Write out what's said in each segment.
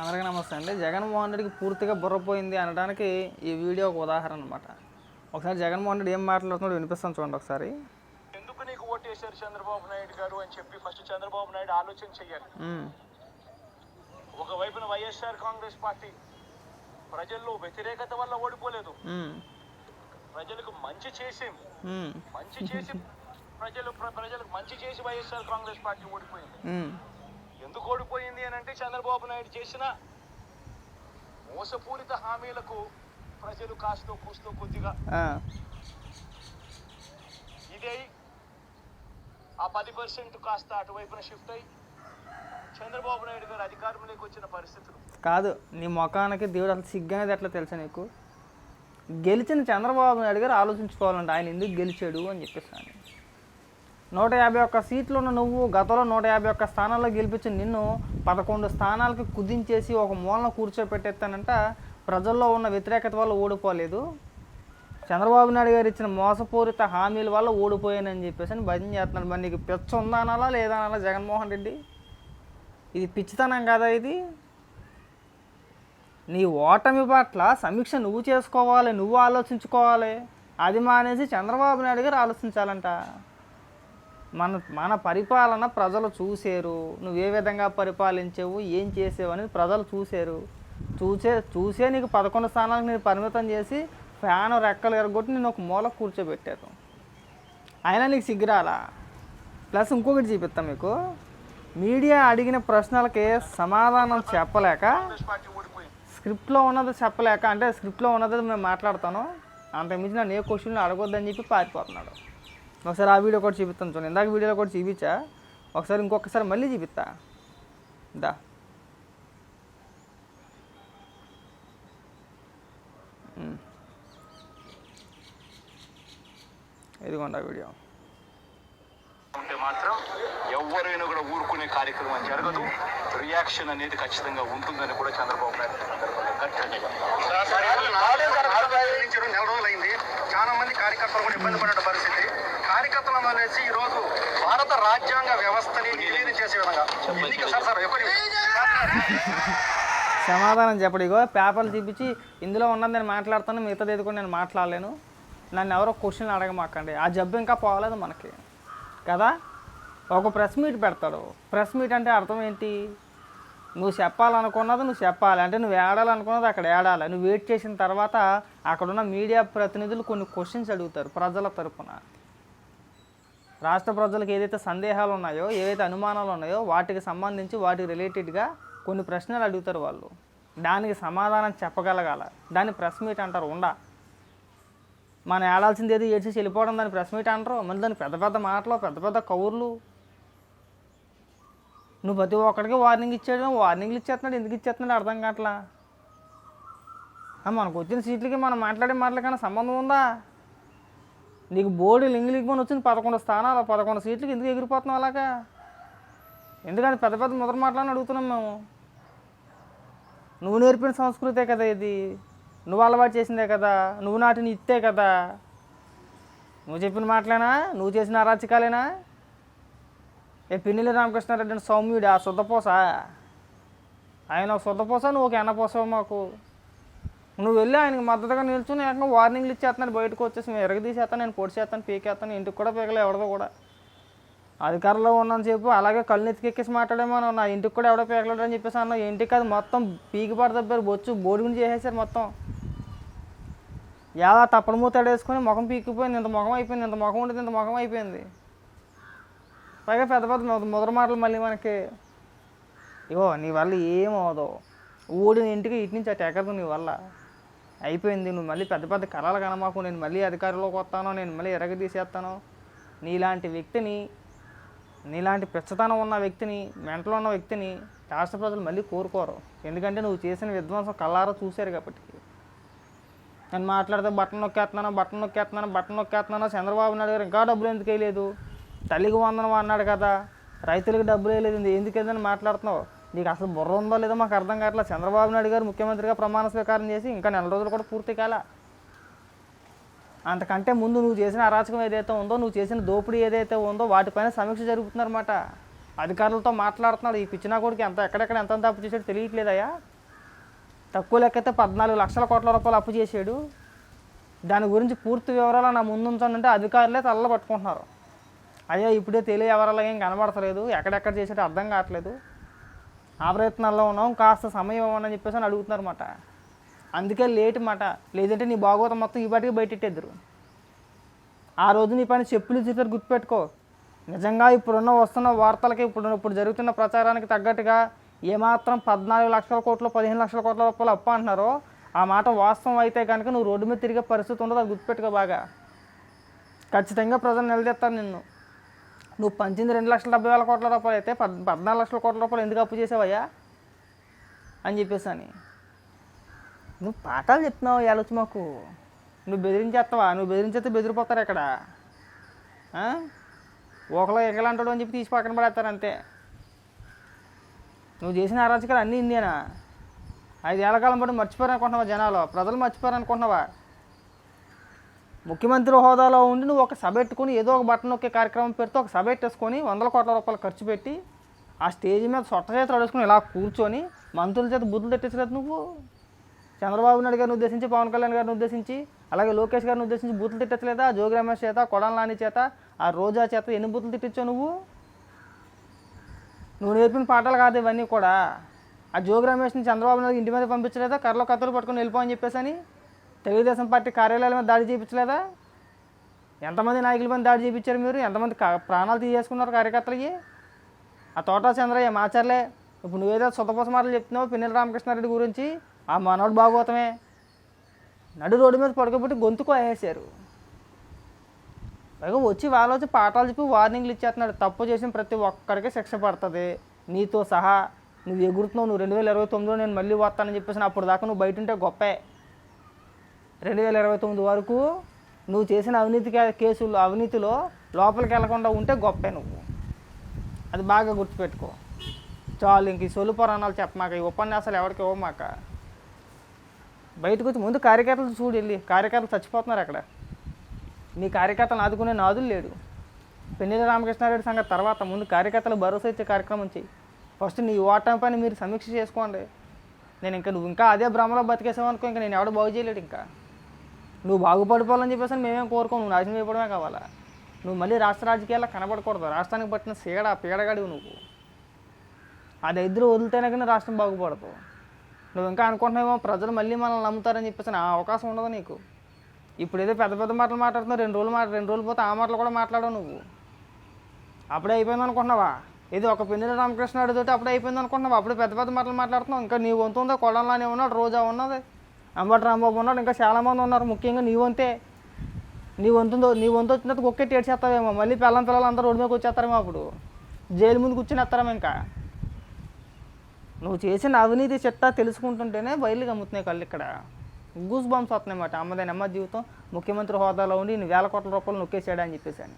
అందరికీ నమస్తే అండి. జగన్మోహన్ రెడ్డికి పూర్తిగా బుర్రపోయింది అనడానికి ఈ వీడియో ఒక ఉదాహరణ అనమాట ఒకసారి జగన్మోహన్ రెడ్డి ఏం మాట్లాడుతున్నాడో వినిపిస్తాను చూడండి ఒకసారి. ఎందుకు నీకు ఓటేశారు చంద్రబాబు నాయుడు గారు అని చెప్పి ఫస్ట్ చంద్రబాబు నాయుడు ఆలోచన చెయ్యాలి. ఉమ్, ఒకవైపున వైఎస్ఆర్ కాంగ్రెస్ పార్టీ ప్రజల్లో వ్యతిరేకత వల్ల ఓడిపోలేదు. ప్రజలకు మంచి చేసి మంచి చేసి ప్రజలు ప్ర- ప్రజలకు మంచి చేసి వైఎస్ఆర్ కాంగ్రెస్ పార్టీ ఓడిపోయింది. ఎందుకు ఓడిపోయింది అని అంటే చంద్రబాబు నాయుడు చేసిన మోసపూరిత హామీలకు ప్రజలు కాస్తో కూస్తో కొద్దిగా ఇదే ఆ పది పర్సెంట్ కాస్త అటువైపున షిఫ్ట్ అయ్యి చంద్రబాబు నాయుడు గారు అధికారంలోకి వచ్చిన పరిస్థితులు. కాదు నీ ముఖానికి దేవుడు అసలు సిగ్గనేది ఎట్లా తెలుసా నీకు? గెలిచిన చంద్రబాబు నాయుడు గారు ఆలోచించుకోవాలంటే ఆయన ఎందుకు గెలిచాడు అని చెప్పేసాను నూట యాభై ఒక్క సీట్లు ఉన్న నువ్వు గతంలో నూట యాభై ఒక్క స్థానాల్లో గెలిపించిన నిన్ను పదకొండు స్థానాలకి కుదించేసి ఒక మూలన కూర్చోపెట్టేస్తానంట. ప్రజల్లో ఉన్న వ్యతిరేకత వల్ల ఓడిపోలేదు. చంద్రబాబు నాయుడు గారు ఇచ్చిన మోసపూరిత హామీల వల్ల ఓడిపోయానని చెప్పేసి అని భజన చేస్తున్నాడు. మరి నీకు పిచ్చ ఉందా అనాలా లేదా అనాలా జగన్మోహన్ రెడ్డి? ఇది పిచ్చితనం కదా ఇది. నీ ఓటమి పట్ల సమీక్ష నువ్వు చేసుకోవాలి నువ్వు ఆలోచించుకోవాలి. అది మానేసి చంద్రబాబు నాయుడు గారు ఆలోచించాలంట. మన మన పరిపాలన ప్రజలు చూసారు. నువ్వు ఏ విధంగా పరిపాలించావు ఏం చేసావు అనేది ప్రజలు చూసారు. చూసే చూసే నీకు పదకొండు స్థానాలకు నేను పరిమితం చేసి ఫ్యాన్ రెక్కలు ఎరగొట్టి నేను ఒక మూల కూర్చోబెట్టారు అయినా నీకు సిగ్గురాలా? ప్లస్ ఇంకొకటి చూపిస్తాను మీకు. మీడియా అడిగిన ప్రశ్నలకి సమాధానం చెప్పలేక స్క్రిప్ట్లో ఉన్నది చెప్పలేక అంటే స్క్రిప్ట్లో ఉన్నది మేము మాట్లాడతాను. అంతకుమించి నన్ను ఏ క్వశ్చన్లు అడగొద్దని చెప్పి పారిపోతున్నాడు. ఒకసారి ఆ వీడియో కూడా చూపిస్తాను చూడండి. ఇందాక వీడియోలో కూడా చూపించా. ఒకసారి ఇంకొకసారి మళ్ళీ చూపిస్తా. దా. ఇదిగోండి ఆ వీడియో. ఉంటే మాత్రం ఎవరైనా కూడా ఊరుకునే కార్యక్రమం జరగదు. రియాక్షన్ అనేది ఖచ్చితంగా ఉంటుందని కూడా చంద్రబాబు నాయుడు నెల రోజులైంది చాలా మంది కార్యకర్తలు కూడా ఇబ్బంది పడిన పరిస్థితి. కార్యకర్తలను అనేసి ఈ రోజు భారత రాజ్యాంగ వ్యవస్థని విలీనం చేసే విధంగా ఎన్నిక సార్ సార్ సమాధానం చెప్పడు ఇగో పేపర్లు చూపించి ఇందులో ఉన్నది నేను మాట్లాడతాను మిగతాది ఏది కూడా నేను మాట్లాడలేను. నన్ను ఎవరో క్వశ్చన్లు అడగమాకండి. ఆ జబ్బు ఇంకా పోలేదు మనకి. కదా? ఒక ప్రెస్ మీట్ పెడతాడు. ప్రెస్ మీట్ అంటే అర్థం ఏంటి? నువ్వు చెప్పాలనుకున్నది నువ్వు చెప్పాలి. అంటే నువ్వు ఏడాలనుకున్నది అక్కడ ఏడాలి. నువ్వు వెయిట్ చేసిన తర్వాత అక్కడున్న మీడియా ప్రతినిధులు కొన్ని క్వశ్చన్స్ అడుగుతారు ప్రజల తరపున. రాష్ట్ర ప్రజలకు ఏదైతే సందేహాలు ఉన్నాయో ఏవైతే అనుమానాలు ఉన్నాయో వాటికి సంబంధించి వాటికి రిలేటెడ్గా కొన్ని ప్రశ్నలు అడుగుతారు వాళ్ళు. దానికి సమాధానం చెప్పగలగాల. దాన్ని ప్రెస్ మీట్ అంటారు ఉండా. మనం ఏడాల్సింది ఏది ఏడ్చేసి వెళ్ళిపోవడం దాన్ని ప్రెస్ మీట్ అంటారు. మళ్ళీ దాని పెద్ద పెద్ద మాటలు పెద్ద పెద్ద కౌర్లు. నువ్వు ప్రతి ఒక్కడికి వార్నింగ్ ఇచ్చాడు వార్నింగ్లు ఇచ్చేస్తున్నాడు ఎందుకు ఇచ్చేస్తున్నాడు అర్థం కావట్లా? మనకు వచ్చిన సీట్లకి మనం మాట్లాడే మాటలకన్నా సంబంధం ఉందా? నీకు బోర్డు లింగి వచ్చింది పదకొండు స్థానాలు పదకొండు సీట్లకి ఎందుకు ఎగిరిపోతున్నావు అలాగా? ఎందుకంటే పెద్ద పెద్ద ముద్ర మాటలని అడుగుతున్నాం మేము. నువ్వు నేర్పిన సంస్కృతే కదా ఇది. నువ్వు అలవాటు చేసిందే కదా. నువ్వు నాటిన ఇత్తే కదా. నువ్వు చెప్పిన మాటలేనా? నువ్వు చేసిన అరాచకాలేనా? ఏ పిన్నిలి రామకృష్ణారెడ్డి సౌమ్యుడు? ఆ శుద్ధపోస ఆయన ఒక శుద్ధపోస నువ్వు ఒక ఎన్నపోసవు మాకు? నువ్వు వెళ్ళి ఆయనకి మద్దతుగా నిల్చుని ఏకంగా వార్నింగ్లు ఇచ్చేస్తున్నాడు బయటకు వచ్చేసి మేము ఎరగదీసేస్తాను నేను పొడి చేస్తాను పీకేస్తాను ఇంటికి కూడా పీకలే ఎవడదో కూడా. అధికారంలో ఉన్నాను చెప్పు అలాగే కళ్ళు ఎత్తికెక్కేసి మాట్లాడేమో నా ఇంటికి కూడా ఎవడో పీకలేడు అని చెప్పేసి అన్న ఇంటికి అది మొత్తం పీకి పడదబ్బారు బొచ్చు బోడిగుని చేసేసారు మొత్తం. ఎలా తప్పడు మూతాడేసుకొని ముఖం పీకిపోయింది ఇంత ముఖం అయిపోయింది ఇంత ముఖం ఉండేది ఇంత ముఖం అయిపోయింది. పైగా పెద్ద పెద్ద మొద- ముదర మాటలు మళ్ళీ మనకి. ఇగో నీ వల్ల ఏమవుదో ఊడిన ఇంటికి ఇటు నుంచి అటు ఎక్కదు నీ వల్ల. అయిపోయింది. నువ్వు మళ్ళీ పెద్ద పెద్ద కళలు కనమాకు. నేను మళ్ళీ అధికారంలోకి వస్తాను నేను మళ్ళీ ఎరగదీసేస్తాను నీలాంటి వ్యక్తిని నీలాంటి పిచ్చతనం ఉన్న వ్యక్తిని మెంటలో ఉన్న వ్యక్తిని రాష్ట్ర ప్రజలు మళ్ళీ కోరుకోరు. ఎందుకంటే నువ్వు చేసిన విధ్వంసం కళ్ళారా చూశారు కాబట్టి. నేను మాట్లాడితే బట్టన్ నొక్కేస్తున్నాను బట్టన్ నొక్కేస్తున్నాను బట్టన్ నొక్కేస్తున్నాను? చంద్రబాబు నాయుడు గారు ఇంకా డబ్బులు ఎందుకు వేయలేదు? తల్లికి వందనం అన్నాడు కదా. రైతులకు డబ్బులు వేయలేదు. ఎందుకు ఏదని మాట్లాడుతున్నావు? నీకు అసలు బుర్ర ఉందో లేదో మాకు అర్థం కావట్లేదు. చంద్రబాబు నాయుడు గారు ముఖ్యమంత్రిగా ప్రమాణ స్వీకారం చేసి ఇంకా నెల రోజులు కూడా పూర్తి కాల. అంతకంటే ముందు నువ్వు చేసిన అరాచకం ఏదైతే ఉందో నువ్వు చేసిన దోపిడీ ఏదైతే ఉందో వాటిపైన సమీక్ష జరుగుతుందన్నమాట అధికారులతో మాట్లాడుతున్నాడు ఈ పిచ్చినా కొడుకు ఎంత ఎక్కడెక్కడ ఎంత అప్పు చేసాడో తెలియట్లేదయ్యా. తక్కువ లెక్కైతే పద్నాలుగు లక్షల కోట్ల రూపాయలు అప్పు చేశాడు. దాని గురించి పూర్తి వివరాలు నా ముందు ఉంచానంటే అధికారులే తల్ల పట్టుకుంటున్నారు. అయ్యా ఇప్పుడే తెలియ వివరాలు ఏం కనబడతలేదు. ఎక్కడెక్కడ చేసేటో అర్థం కావట్లేదు. ఆ ప్రయత్నాల్లో ఉన్నాం కాస్త సమయం ఇవ్వమని చెప్పేసి అని అడుగుతున్నారన్నమాట. అందుకే లేట్ మాట. లేదంటే నీ బాగోతం మొత్తం ఈ పాటికి బయటెట్టేద్దరు. ఆ రోజు నీ పని చెప్పులు చేశారు గుర్తుపెట్టుకో. నిజంగా ఇప్పుడున్న వస్తున్న వార్తలకి ఇప్పుడు ఇప్పుడు జరుగుతున్న ప్రచారానికి తగ్గట్టుగా ఏమాత్రం పద్నాలుగు లక్షల కోట్లు పదిహేను లక్షల కోట్ల రూపాయలు అప్పు అంటున్నారో ఆ మాట వాస్తవం అయితే కనుక నువ్వు రోడ్డు మీద తిరిగే పరిస్థితి ఉండదు అది గుర్తుపెట్టుకో బాగా. ఖచ్చితంగా ప్రజలు నిలదీస్తారు నిన్ను. నువ్వు పంచింది రెండు లక్షల డెబ్బై వేల కోట్ల రూపాయలు అయితే పద్ పద్నాలుగు లక్షల కోట్ల రూపాయలు ఎందుకు అప్పు చేసావయ్యా? అని చెప్పేసి అని. నువ్వు పాఠాలు చెప్తున్నావు ఆలోచన మాకు. నువ్వు బెదిరించేస్తావా? నువ్వు బెదిరించేస్తే బెదిరిపోతారు ఇక్కడ ఒకలో ఎగలంటాడు అని చెప్పి తీసి పక్కన పడేస్తారు అంతే. నువ్వు చేసిన అరాచకాలు అన్నీ ఇందేనా ఐదేళ్ళ కాలం పాటు మర్చిపోయారు అనుకుంటున్నావా జనాలు? ప్రజలు మర్చిపోయారు అనుకుంటున్నావా ముఖ్యమంత్రి హోదాలో ఉండి నువ్వు ఒక సభ పెట్టుకొని ఏదో ఒక బట్టన్ నొక్కే కార్యక్రమం పెడితే ఒక సభ పెట్టేసుకొని వందల కోట్ల రూపాయలు ఖర్చు పెట్టి ఆ స్టేజ్ మీద సొట్ట చేతులు అడుగుకొని ఇలా కూర్చొని మంత్రుల చేత బుద్ధులు తెట్టేసలేదు నువ్వు? చంద్రబాబు నాయుడు గారిని ఉద్దేశించి పవన్ కళ్యాణ్ గారిని ఉద్దేశించి అలాగే లోకేష్ గారిని ఉద్దేశించి బూతులు తిట్టచ్చలేదా జోగి రమేష్ చేత కొడాల నాని చేత ఆ రోజా చేత ఎన్ని బూతులు తిట్టించావు నువ్వు? నువ్వు నేర్పిన పాఠాలు కాదు ఇవన్నీ కూడా. ఆ జోగి రమేష్ని చంద్రబాబు నాయుడు ఇంటి మీద పంపించలేదా? కర్రలో కత్తులు పట్టుకొని వెళ్ళిపోవని చెప్పేసి అని తెలుగుదేశం పార్టీ కార్యాలయాల మీద దాడి చేయించలేదా? ఎంతమంది నాయకుల మీద దాడి చేయించారు మీరు? ఎంతమంది ప్రాణాలు తీసేసుకున్నారు కార్యకర్తలకి? ఆ తోట చంద్రయ్య మాచర్లే ఇప్పుడు నువ్వేదో సొంతపోస మాటలు చెప్తున్నావు పిన్నెల రామకృష్ణారెడ్డి గురించి ఆ మనోడు భాగవతమే. నడు రోడ్డు మీద పడుకోబెట్టి గొంతుకు వేసేశారు పైగా వచ్చి వాళ్ళు వచ్చి పాఠాలు చెప్పి వార్నింగ్లు ఇచ్చేస్తున్నాడు. తప్పు చేసిన ప్రతి ఒక్కరికి శిక్ష పడుతుంది. నీతో సహా నువ్వు ఎగురుతున్నావు. నువ్వు రెండు వేల ఇరవై తొమ్మిదిలో నేను మళ్ళీ వస్తానని చెప్పేసి అప్పుడు దాకా నువ్వు బయట ఉంటే గొప్పే. రెండు వేల ఇరవై తొమ్మిది వరకు నువ్వు చేసిన అవినీతి కేసులు అవినీతిలో లోపలికి వెళ్ళకుండా ఉంటే గొప్పే నువ్వు. అది బాగా గుర్తుపెట్టుకో. చాలు ఇంక ఈ సొలు పురాణాలు చెప్పమాక ఈ ఉపన్యాసాలు ఎవరికి ఇవ్వమాక. బయటకు వచ్చి ముందు కార్యకర్తలు చూడు వెళ్ళి కార్యకర్తలు చచ్చిపోతున్నారు అక్కడ. నీ కార్యకర్తలను ఆదుకునే నాదులు లేడు. పెన్నెల రామకృష్ణారెడ్డి సంగతి తర్వాత ముందు కార్యకర్తలు భరోసా ఇచ్చే కార్యక్రమం చేయి ఫస్ట్ నీ ఓటమి పని మీరు సమీక్ష చేసుకోండి. నేను ఇంకా నువ్వు ఇంకా అదే భ్రమలో బతికేసావు అనుకో ఇంకా నేను ఎవడు బాగు చేయలేడు ఇంకా. నువ్వు బాగుపడిపోవాలని చెప్పేసి మేమేం కోరుకోము. నువ్వు నాశనం అయిపోవడమే కావాలా? నువ్వు మళ్ళీ రాష్ట్ర రాజకీయాల్లో కనబడకూడదు. రాష్ట్రానికి పట్టిన సీడ పీడగాడివి నువ్వు. అది ఇద్దరు వదిలితేనే కానీ రాష్ట్రం బాగుపడదు. నువ్వు ఇంకా అనుకుంటున్నావేమో ప్రజలు మళ్ళీ మనల్ని నమ్ముతారని చెప్పేసి ఆ అవకాశం ఉండదు నీకు. ఇప్పుడు ఏదో పెద్ద పెద్ద మాటలు మాట్లాడుతున్నావు రెండు రోజులు మాట రెండు రోజులు పోతే ఆ మాటలు కూడా మాట్లాడవు నువ్వు. అప్పుడే అయిపోయింది అనుకుంటున్నావా? ఇది ఒక పిన్నెల రామకృష్ణ తోటి అప్పుడే అయిపోయింది అనుకుంటున్నావు? అప్పుడే పెద్ద పెద్ద మాటలు మాట్లాడుతున్నావు. ఇంకా నీ వంతు ఉందో? కొడంలానే ఉన్నాడు రోజా ఉన్నది. అంబటి రాంబాబు ఉన్నాడు ఇంకా చాలామంది ఉన్నారు. ముఖ్యంగా నీ వంతే. నీ వంతుందో నీ వంతు వచ్చినందుకు ఒక్కెట్టి ఏడ్చేస్తావేమో మళ్ళీ పిల్లం పిల్లలు అందరూ రోడ్డు మీదకి వచ్చేస్తారేమో అప్పుడు. జైలు ముందు కూర్చొని వేస్తారేమో ఇంకా. నువ్వు చేసిన అవినీతి చెత్త తెలుసుకుంటుంటేనే బయలు కమ్ముతున్నాయి కళ్ళు ఇక్కడ. గూస్ బాంబ్స్ వస్తున్నాయి అన్నమాట. అమ్మదే అమ్మ జీవితం. ముఖ్యమంత్రి హోదాలో ఉండి నేను వేల కోట్ల రూపాయలు నొక్కేసాడు అని చెప్పేసి అని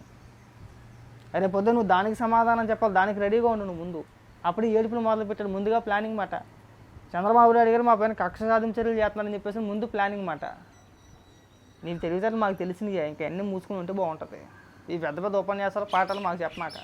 అరే నువ్వు దానికి సమాధానం చెప్పాలి దానికి రెడీగా ఉండు నువ్వు ముందు. అప్పుడు ఏడుపులు మొదలు పెట్టాడు ముందుగా ప్లానింగ్ మాట. చంద్రబాబు నాయుడు గారు మా పైన కక్ష సాధింపు చర్యలు చేస్తున్నారని చెప్పేసి ముందు ప్లానింగ్ మాట. నేను తెలివితేటలు మాకు తెలిసినవి ఇంకా అన్నీ మూసుకుని ఉంటే బాగుంటుంది. ఈ పెద్ద పెద్ద ఉపన్యాసాలు పాఠాలు మాకు చెప్పమాక